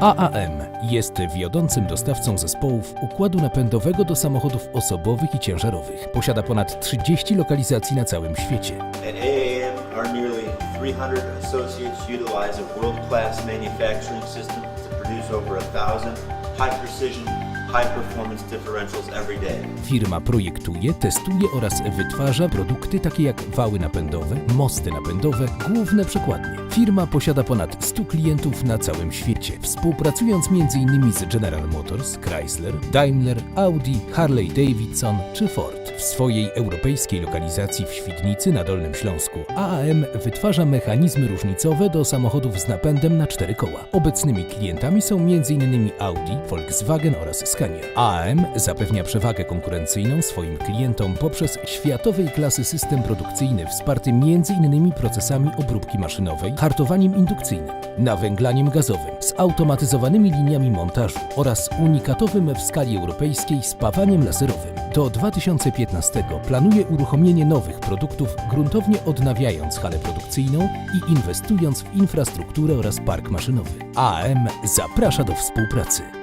AAM jest wiodącym dostawcą zespołów układu napędowego do samochodów osobowych i ciężarowych. Posiada ponad 30 lokalizacji na całym świecie. At AAM, our nearly 300 associates utilize a world-class manufacturing system to produce over a thousand high-precision, Firma projektuje, testuje oraz wytwarza produkty takie jak wały napędowe, mosty napędowe, główne przekładnie. Firma posiada ponad 100 klientów na całym świecie, współpracując m.in. z General Motors, Chrysler, Daimler, Audi, Harley Davidson czy Ford. W swojej europejskiej lokalizacji w Świdnicy na Dolnym Śląsku AAM wytwarza mechanizmy różnicowe do samochodów z napędem na cztery koła. Obecnymi klientami są m.in. Audi, Volkswagen oraz Scania. AAM zapewnia przewagę konkurencyjną swoim klientom poprzez światowej klasy system produkcyjny wsparty m.in. procesami obróbki maszynowej, hartowaniem indukcyjnym, nawęglaniem gazowym, zautomatyzowanymi liniami montażu oraz unikatowym w skali europejskiej spawaniem laserowym. Do 2015 planuje uruchomienie nowych produktów, gruntownie odnawiając halę produkcyjną i inwestując w infrastrukturę oraz park maszynowy. AM zaprasza do współpracy.